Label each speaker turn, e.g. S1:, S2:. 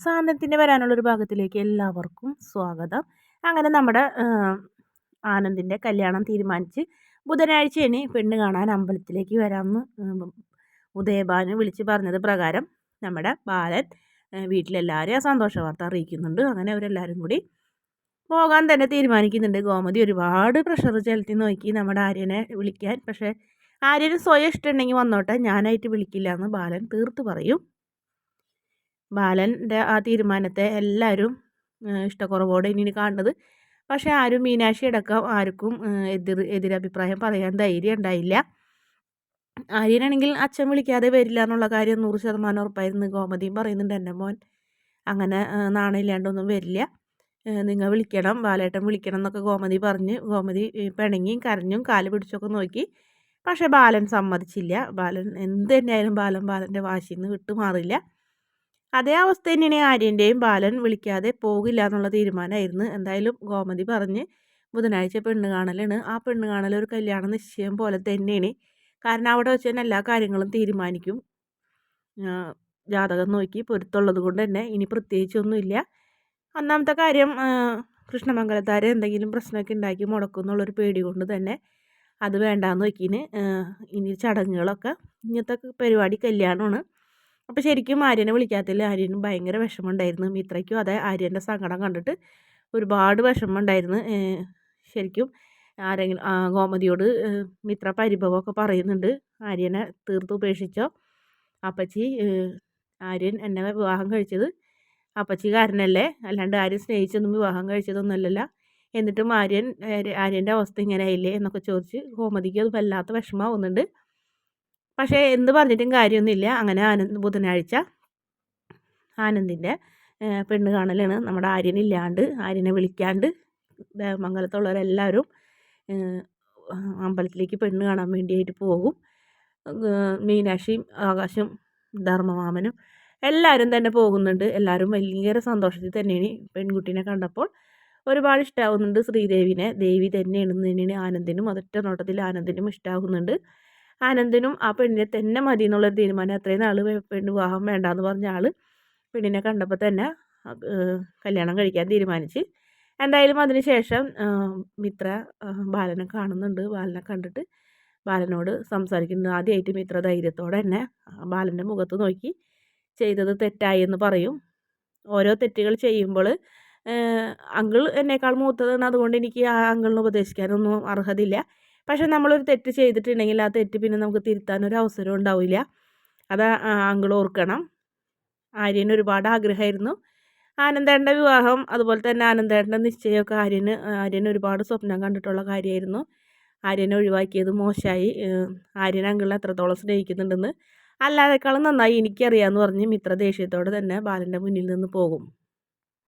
S1: സാധനത്തിന്റെ വരാനുള്ളൊരു ഭാഗത്തിലേക്ക് എല്ലാവർക്കും സ്വാഗതം. അങ്ങനെ നമ്മുടെ ആനന്ദിന്റെ കല്യാണം തീരുമാനിച്ച് ബുധനാഴ്ചയാണ് പെണ്ണ് കാണാൻ അമ്പലത്തിലേക്ക് വരാമെന്ന് ഉദയഭാനു വിളിച്ച് പറഞ്ഞത് പ്രകാരം നമ്മുടെ ബാലൻ വീട്ടിലെല്ലാവരെയും സന്തോഷ വാർത്ത അറിയിക്കുന്നുണ്ട്. അങ്ങനെ അവരെല്ലാവരും കൂടി പോകാൻ തന്നെ തീരുമാനിക്കുന്നുണ്ട്. ഗോമതി ഒരുപാട് പ്രഷർ ചെലുത്തി നോക്കി നമ്മുടെ ആര്യനെ വിളിക്കാൻ. പക്ഷേ ആര്യന് സ്വയം ഇഷ്ടമുണ്ടെങ്കിൽ വന്നോട്ടെ. ഞാനായിട്ട് വിളിക്കില്ല എന്ന് ബാലൻ തീർത്ത് പറയും. ബാലന്റെ ആ തീരുമാനത്തെ എല്ലാവരും ഇഷ്ടക്കുറവോടെ ഇനി കാണുന്നത്. പക്ഷേ ആരും മീനാക്ഷി അടക്കം ആർക്കും എതിർ എതിരഭിപ്രായം പറയാൻ ധൈര്യം ഉണ്ടായില്ല. ആര്യനാണെങ്കിൽ അച്ഛൻ വിളിക്കാതെ വരില്ല എന്നുള്ള കാര്യം നൂറ് ശതമാനം ഉറപ്പായിരുന്നു. ഗോമതിയും പറയുന്നുണ്ട് എന്റെ മോൻ അങ്ങനെ നാണയില്ലാണ്ടൊന്നും വരില്ല. നിങ്ങൾ വിളിക്കണം ബാലേട്ടൻ വിളിക്കണം എന്നൊക്കെ ഗോമതി പറഞ്ഞ് ഗോമതി പിണങ്ങിയും കരഞ്ഞും കാൽ പിടിച്ചൊക്കെ നോക്കി. പക്ഷേ ബാലൻ സമ്മതിച്ചില്ല. ബാലൻ എന്ത് തന്നെയായാലും ബാലൻ ബാലന്റെ വാശിയിൽ നിന്ന് വിട്ടുമാറില്ല. അതേ അവസ്ഥ തന്നെയാണ് ആര്യന്റെയും ബാലൻ വിളിക്കാതെ പോകില്ല എന്നുള്ള തീരുമാനമായിരുന്നു എന്തായാലും ഗോമതി പറഞ്ഞ് ബുധനാഴ്ച പെണ്ണ് കാണലാണ് ആ പെണ്ണ് കാണൽ ഒരു കല്യാണ നിശ്ചയം പോലെ തന്നെയാണ്. കാരണം അവിടെ വെച്ച് തന്നെ എല്ലാ കാര്യങ്ങളും തീരുമാനിക്കും. ജാതകം നോക്കി പൊരുത്തുള്ളത് കൊണ്ട് തന്നെ. ഇനി പ്രത്യേകിച്ചൊന്നുമില്ല. ഒന്നാമത്തെ കാര്യം കൃഷ്ണമംഗലത്താരെ എന്തെങ്കിലും പ്രശ്നമൊക്കെ ഉണ്ടാക്കി മുടക്കും എന്നുള്ളൊരു പേടി കൊണ്ട് തന്നെ അത് വേണ്ടാന്ന് നോക്കിന്. ഇനി ചടങ്ങുകളൊക്കെ ഇങ്ങനത്തെ പരിപാടി കല്യാണമാണ്. അപ്പോൾ ശരിക്കും ആര്യനെ വിളിക്കാത്തതിൽ ആര്യന് ഭയങ്കര വിഷമമുണ്ടായിരുന്നു. മിത്രയ്ക്കും അതെ ആര്യന്റെ സങ്കടം കണ്ടിട്ട് ഒരുപാട് വിഷമമുണ്ടായിരുന്നു. ശരിക്കും ആരെങ്കിലും ഗോമതിയോട് മിത്ര പരിഭവമൊക്കെ പറയുന്നുണ്ട്. ആര്യനെ തീർത്ത് ഉപേക്ഷിച്ചോ? അപ്പച്ചി ആര്യൻ എന്നെ വിവാഹം കഴിച്ചത് അപ്പച്ചി കാരനല്ലേ അല്ലാണ്ട് ആര്യൻ സ്നേഹിച്ചൊന്നും വിവാഹം കഴിച്ചതൊന്നുമല്ലല്ല? എന്നിട്ടും ആര്യൻ ആര്യന്റെ അവസ്ഥ ഇങ്ങനെ ആയില്ലേ എന്നൊക്കെ ചോദിച്ച് ഗോമതിക്ക് അത് വല്ലാത്ത വിഷമമാവുന്നുണ്ട്. പക്ഷേ എന്ത് പറഞ്ഞിട്ടും കാര്യമൊന്നുമില്ല. അങ്ങനെ ആനന്ദ് ബുധനാഴ്ച ആനന്ദിന്റെ പെണ്ണ് കാണലാണ്. നമ്മുടെ ആര്യനില്ലാണ്ട് ആര്യനെ വിളിക്കാണ്ട് ദേവമംഗലത്തുള്ളവരെല്ലാവരും അമ്പലത്തിലേക്ക് പെണ്ണ് കാണാൻ വേണ്ടിയിട്ട് പോകും. മീനാക്ഷിയും ആകാശും ധർമ്മമാമനും എല്ലാവരും തന്നെ പോകുന്നുണ്ട്. എല്ലാവരും ഭയങ്കര സന്തോഷത്തിൽ തന്നെയാണ് പെൺകുട്ടീനെ കണ്ടപ്പോൾ. ഒരുപാട് ഇഷ്ടമാവുന്നുണ്ട് ശ്രീദേവിനെ. ദേവി തന്നെയാണെന്ന് തന്നെയാണ് ആനന്ദിനും. അതൊറ്റ നോട്ടത്തിൽ ആനന്ദിനും ഇഷ്ടമാകുന്നുണ്ട് ആനന്ദിനും ആ പെണ്ണിനെ തന്നെ മതി എന്നുള്ളൊരു തീരുമാനം. അത്രയും നാൾ പെണ്ണ് വിവാഹം വേണ്ടാന്ന് പറഞ്ഞ ആൾ പെണ്ണിനെ കണ്ടപ്പോൾ തന്നെ കല്യാണം കഴിക്കാൻ തീരുമാനിച്ച്. എന്തായാലും അതിന് ശേഷം മിത്ര ബാലനെ കാണുന്നുണ്ട്. ബാലനെ കണ്ടിട്ട് ബാലനോട് സംസാരിക്കുന്നത് ആദ്യമായിട്ട് മിത്ര ധൈര്യത്തോടെ തന്നെ ബാലന്റെ മുഖത്ത് നോക്കി ചെയ്തത് തെറ്റായി എന്ന് പറയും. ഓരോ തെറ്റുകൾ ചെയ്യുമ്പോൾ അങ്കിൾ എന്നേക്കാൾ മൂത്തതാണ്. അതുകൊണ്ട് എനിക്ക് ആ അങ്കിളിനെ ഉപദേശിക്കാനൊന്നും അർഹതയില്ല പക്ഷെ നമ്മളൊരു തെറ്റ് ചെയ്തിട്ടുണ്ടെങ്കിൽ ആ തെറ്റ് പിന്നെ നമുക്ക് തിരുത്താനൊരു അവസരം ഉണ്ടാവില്ല. അത് അങ്കിൾ ഓർക്കണം. ആര്യന് ഒരുപാട് ആഗ്രഹമായിരുന്നു. ആനന്ദേട്ടന്റെ വിവാഹം അതുപോലെ തന്നെ ആനന്ദേട്ടന്റെ നിശ്ചയമൊക്കെ ആര്യന് ആര്യന് ഒരുപാട് സ്വപ്നം കണ്ടിട്ടുള്ള കാര്യമായിരുന്നു. ആര്യനെ ഒഴിവാക്കിയത് മോശമായി. ആര്യൻ അങ്കിളിനെ എത്രത്തോളം സ്നേഹിക്കുന്നുണ്ടെന്ന് അല്ലാതെക്കാളും നന്നായി എനിക്കറിയാമെന്ന് പറഞ്ഞ് മിത്ര ദേഷ്യത്തോടെ തന്നെ ബാലന്റെ മുന്നിൽ നിന്ന് പോകും.